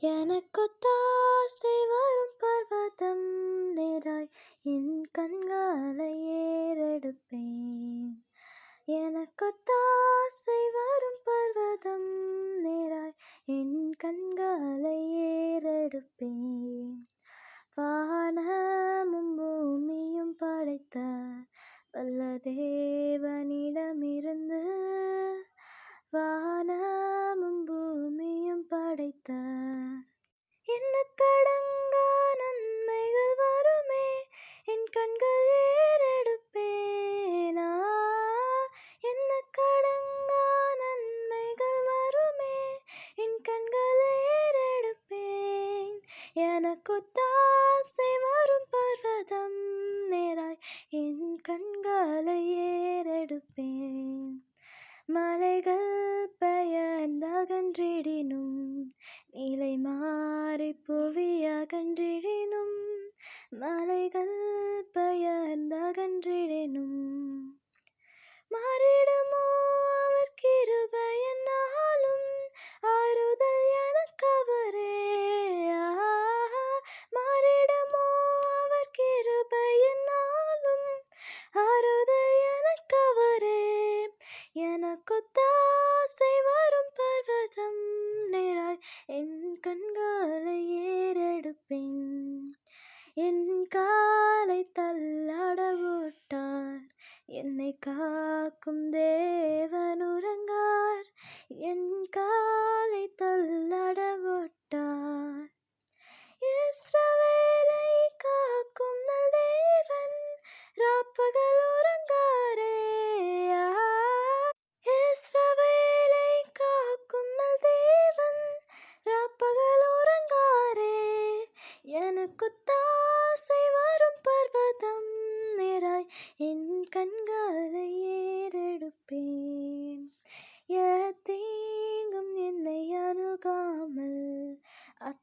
எனக்கொத்தாசை வரும் பர்வதம் நேராய் என் கண்களை ஏறெடுப்பேன். எனக்கொத்தாசை மலைகள் பெயர்ந்தகன்றிடினும் மாறிடுமோ? என்னை காக்கும் தேவ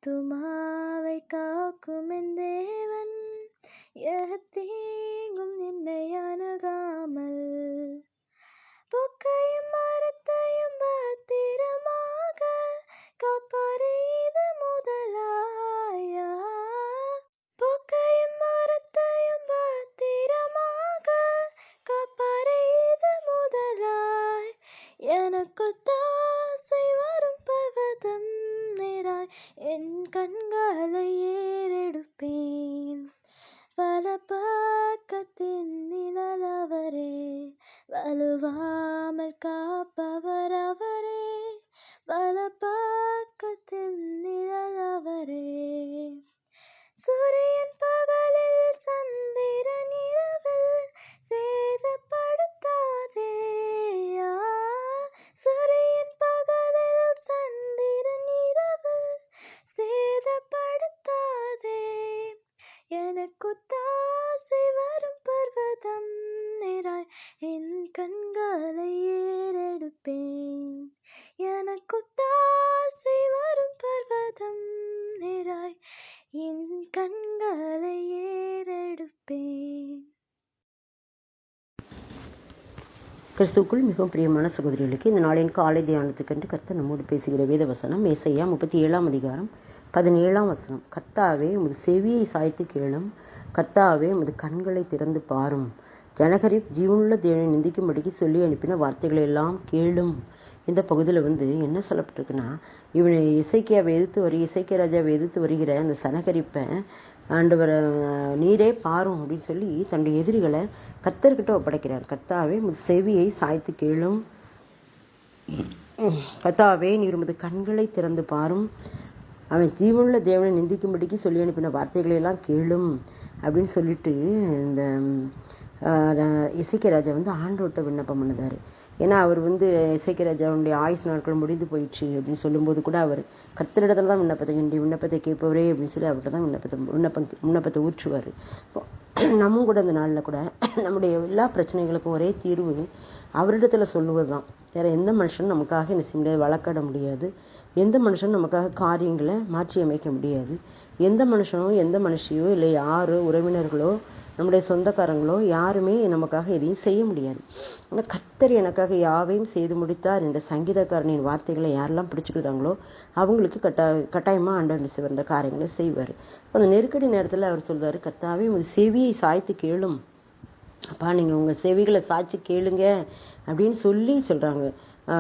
独吗？கண்களை ஏறெடுப்பேன். பல பக்கத்தின் நிழலவரே வலுவாமல் காப்பவர் அவரே பல பக்கத்தின் நிழலவரே. சூரியன் கிறிஸ்துக்குள் மிகவும் பிரியமான சகோதரிகளுக்கு இந்த நாளின் காலை தியானத்துக்கென்று கர்த்தர் நம்மோடு பேசுகிற வேத வசனம் மேசையா முப்பத்தி ஏழாம் அதிகாரம் பதினேழாம் வசனம். கர்த்தாவே உமது செவியை சாய்த்து கேளும். கர்த்தாவே உமது கண்களை திறந்து பாரும். ஜனகரிப் ஜீவனுள்ள தேவனை நிந்திக்கும்படிக்கு சொல்லி அனுப்பின வார்த்தைகளை எல்லாம் கேளும். இந்த பகுதியில் வந்து என்ன சொல்லப்பட்டிருக்குன்னா இவனை இசைக்கியாவை எதிர்த்து வரி இசைக்கிய ராஜாவை எதிர்த்து வருகிற அந்த சனகரிப்பை ஆண்டவர் நீரே பாரும் அப்படின்னு சொல்லி தன்னுடைய எதிரிகளை கத்தர்கிட்ட ஒப்படைக்கிறார். கர்த்தாவே உமது செவியை சாய்த்து கேளும். கத்தாவே நீர் உமது கண்களை திறந்து பாரும். அவன் ஜீவனுள்ள தேவனை நிந்திக்கும்படிக்கு சொல்லி அனுப்பின வார்த்தைகளை எல்லாம் கேளும் அப்படின்னு சொல்லிட்டு இந்த இசைக்கிய ராஜா வந்து ஆண்டோட்ட விண்ணப்பம் பண்ணுதார். ஏன்னா அவர் வந்து இசைக்கராஜாவுடைய ஆயுசு ஆயுஸ் நாட்கள் முடிந்து போயிடுச்சு அப்படின்னு சொல்லும்போது கூட அவர் கர்த்தரிடத்துல தான் விண்ணப்பத்தை என்னுடைய விண்ணப்பத்தை கேட்பவரே அப்படின்னு சொல்லி அவர்கிட்ட தான் விண்ணப்பத்தை விண்ணப்பம் விண்ணப்பத்தை ஊற்றுவார். நம்ம கூட அந்த நாளில் கூட நம்முடைய எல்லா பிரச்சனைகளுக்கும் ஒரே தீர்வு அவரிடத்துல சொல்லுவது தான் வேறு எந்த மனுஷனும் நமக்காக என்ன செய்ய முடியாது வழக்காட முடியாது. எந்த மனுஷனும் நமக்காக காரியங்களை மாற்றி அமைக்க முடியாது. எந்த மனுஷனோ எந்த மனுஷியோ இல்லை யாரோ உறவினர்களோ நம்முடைய சொந்தக்காரங்களோ யாருமே நமக்காக எதையும் செய்ய முடியாது. ஆனால் கத்தர் எனக்காக யாவையும் செய்து முடித்தார் என்ற சங்கீதக்காரனின் வார்த்தைகளை யாரெல்லாம் பிடிச்சுக்கிட்டாங்களோ அவங்களுக்கு கட்டா கட்டாயமாக ஆண்டவர் வந்த காரியங்களை செய்வார். அந்த நெருக்கடி நேரத்தில் அவர் சொல்கிறார் கத்தாவே உங்கள் செவியை சாய்த்து கேளும். அப்பா நீங்கள் உங்கள் செவிகளை சாய்ச்சி கேளுங்க. அப்படின்னு சொல்லி சொல்கிறாங்க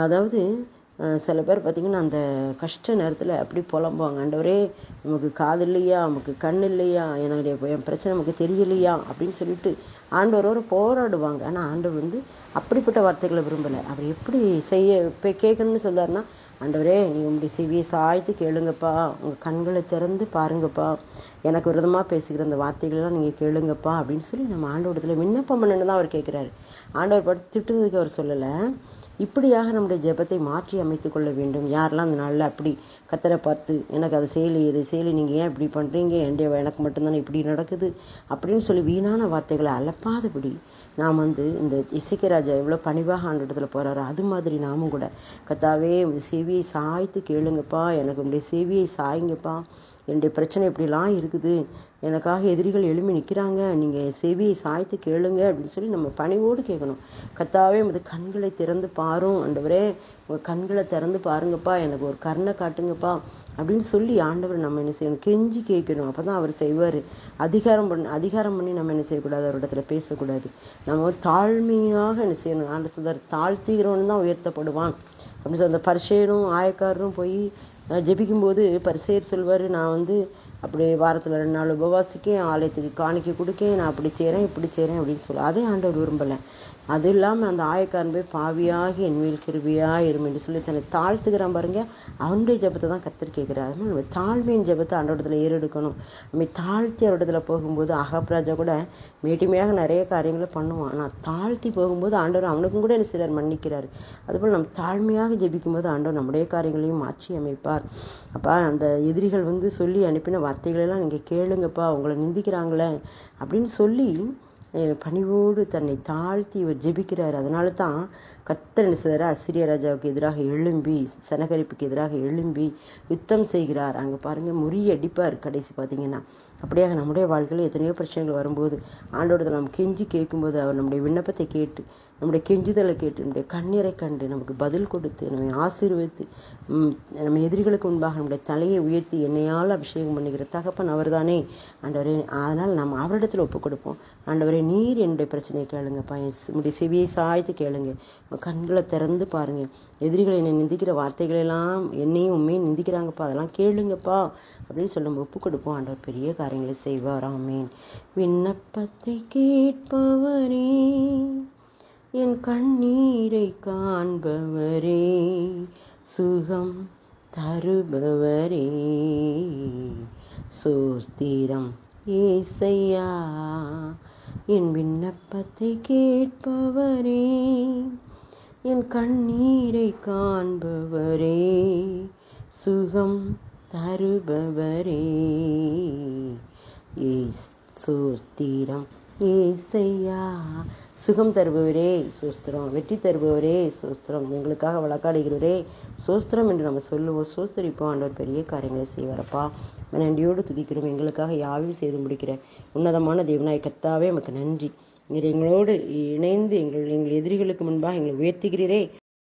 அதாவது சில பேர் பார்த்தீங்கன்னா அந்த கஷ்ட நேரத்தில் அப்படி புலம்புவாங்க. ஆண்டவரே நமக்கு காது இல்லையா? நமக்கு கண் இல்லையா? என்னுடைய என் பிரச்சனை நமக்கு தெரியலையா? அப்படின்னு சொல்லிட்டு ஆண்டவரோடு போராடுவாங்க. ஆனால் ஆண்டவர் வந்து அப்படிப்பட்ட வார்த்தைகளை விரும்பலை. அவர் எப்படி செய்ய இப்போ கேட்கணும்னு சொல்றாருன்னா ஆண்டவரே நீ உங்களுடைய செவியை சாய்த்து கேளுங்கப்பா. உங்கள் கண்களை திறந்து பாருங்கப்பா. எனக்கு விரதமாக பேசுகிற அந்த வார்த்தைகள்லாம் நீங்கள் கேளுங்கப்பா. அப்படின்னு சொல்லி நம்ம ஆண்டவரத்தில் விண்ணப்பம் பண்ணுன்னு தான் அவர் கேட்குறாரு ஆண்டவர் படுத்து திட்டுறதுக்கு அவர் சொல்லலை. இப்படியாக நம்முடைய ஜெபத்தை மாற்றி அமைத்து கொள்ள வேண்டும். யாரெல்லாம் அந்த நாளில் அப்படி கத்தரை பார்த்து எனக்கு அது செய்யலை இதை செய்யலை நீங்கள் ஏன் இப்படி பண்ணுறீங்க என்னுடைய எனக்கு மட்டும்தானே இப்படி நடக்குது? அப்படின்னு சொல்லி வீணான வார்த்தைகளை அலப்பாதபடி நாம் வந்து இந்த இசைக்கராஜா எவ்வளோ பணிவாக ஆண்டிடத்தில் போகிறாரோ அது மாதிரி நாமும் கூட கத்தாவே உங்க செவியை சாய்த்து கேளுங்கப்பா. எனக்கு உங்களுடைய செவியை சாய்ங்கப்பா. என்னுடைய பிரச்சனை இப்படிலாம் இருக்குது. எனக்காக எதிரிகள் எழும்பி நிற்கிறாங்க நீங்கள் செவியை சாய்த்து கேளுங்க அப்படின்னு சொல்லி நம்ம பணிவோடு கேட்கணும். கத்தாவே உமது கண்களை திறந்து பாரும். ஆண்டவரே உங்கள் கண்களை திறந்து பாருங்கப்பா. எனக்கு ஒரு கருணை காட்டுங்கப்பா. அப்படின்னு சொல்லி ஆண்டவர் நம்ம என்ன செய்யணும்? கெஞ்சி கேட்கணும். அப்போ தான் அவர் செய்வார். அதிகாரம் பண்ண அதிகாரம் பண்ணி நம்ம என்ன செய்யக்கூடாது? அவர் இடத்துல பேசக்கூடாது. நம்ம ஒரு தாழ்மையாக என்ன செய்யணும்? ஆண்டு சொல்றார் தாழ்த்துகிறவன் தான் உயர்த்தப்படுவான். அப்படின்னு சொல்லி அந்த பரிசேரும் ஆயக்காரரும் போய் ஜெபிக்கும்போது பரிசேர் சொல்வார் நான் வந்து அப்படி வாரத்தில் ரெண்டு நாள் உபவாசிக்கேன் ஆலயத்துக்கு காணிக்க கொடுக்கேன் நான் அப்படி செய்கிறேன் இப்படி செய்கிறேன் அப்படின்னு சொல்லுவேன் அதே ஆண்டவர் விரும்பலை. அது இல்லாமல் அந்த ஆயக்காரன் போய் பாவியாகி என் மேல் கிருபியாக இருமென்று சொல்லி தன்னை தாழ்த்துக்கிறான் பாருங்க. அவனுடைய ஜெபத்தை தான் கத்தர் கேட்குறாரு. நம்ம தாழ்மையின் ஜெபத்தை அன்றோடத்தில் ஏறெடுக்கணும். நம்ம தாழ்த்தி அவரிடத்துல போகும்போது அகப்ராஜா கூட மேட்டுமையாக நிறைய காரியங்களை பண்ணுவான். ஆனால் தாழ்த்தி போகும்போது ஆண்டவர் அவனுக்கும் கூட என்ன சிலர் மன்னிக்கிறார். அதுபோல் நம்ம தாழ்மையாக ஜெபிக்கும்போது ஆண்டவர் நம்முடைய காரியங்களையும் மாற்றி அமைப்பார். அப்பா அந்த எதிரிகள் வந்து சொல்லி அனுப்பின வார்த்தைகளெல்லாம் நீங்கள் கேளுங்கப்பா. உங்களை நிந்திக்கிறாங்களே அப்படின்னு சொல்லி பணிவோடு தன்னை தாழ்த்தி இவர் ஜெபிக்கிறார். அதனால தான் கர்த்தர் என்ன அசிரிய ராஜாவுக்கு எதிராக எழும்பி சனகரிப்புக்கு எதிராக எழும்பி யுத்தம் செய்கிறார். அங்கே பாருங்க முறியடிப்பார் கடைசி பார்த்தீங்கன்னா. அப்படியாக நம்முடைய வாழ்க்கையில் எத்தனையோ பிரச்சனைகள் வரும்போது ஆண்டோடத்தில் நம்ம கெஞ்சி கேட்கும்போது அவர் நம்முடைய விண்ணப்பத்தை கேட்டு நம்முடைய கெஞ்சுதலை கேட்டு நம்முடைய கண்ணீரை கண்டு நமக்கு பதில் கொடுத்து நம்மை ஆசீர்வித்து நம்ம எதிரிகளுக்கு முன்பாக நம்முடைய தலையை உயர்த்தி என்னையால் அபிஷேகம் பண்ணுகிற தகப்பன் அவர்தானே. ஆண்டவரே அதனால் நம்ம அவரிடத்தில் ஒப்பு கொடுப்போம் ஆண்டவரே நீர் என்னுடைய பிரச்சனையை கேளுங்கப்பா. நம்முடைய செவியை சாய்த்து கேளுங்க. கண்களை திறந்து பாருங்க. எதிரிகளை என்னை நிந்திக்கிற வார்த்தைகளெல்லாம் என்னையும் உண்மையும் நிந்திக்கிறாங்கப்பா. அதெல்லாம் கேளுங்கப்பா. அப்படின்னு சொல்லும் ஒப்புக் ஒப்பு கொடுப்போம் ஆண்டவர் பெரிய காரியங்களை செய்வார். ஆமேன். விண்ணப்பத்தை கேட்பவரே என் கண்ணீரை காண்பவரே சுகம் தருபவரே. சோஸ்திரம் ஏசையா என் விண்ணப்பத்தை கேட்பவரே என் கண்ணீரை காண்பவரே சுகம் தருபவரே. ஏஸ் சோஸ்திரம் ஏசையா. சுகம் தருபவரே சோஸ்திரம். வெற்றி தருபவரே சோஸ்திரம். எங்களுக்காக வழக்காடுகிறவரே சோஸ்திரம் என்று நம்ம சொல்லுவோம். சோஸ்திரிப்போம். ஆண்டவர் பெரிய காரியங்களை செய்வாரப்பா. நன்றியோடு துதிக்கிறோம். எங்களுக்காக யாவையும் செய்து முடிக்கிற உன்னதமான தேவனாய் கத்தாவே நமக்கு நன்றி. நீர் எங்களோடு இணைந்து எங்கள் எங்கள் எதிரிகளுக்கு முன்பாக எங்களை உயர்த்துகிறீரே.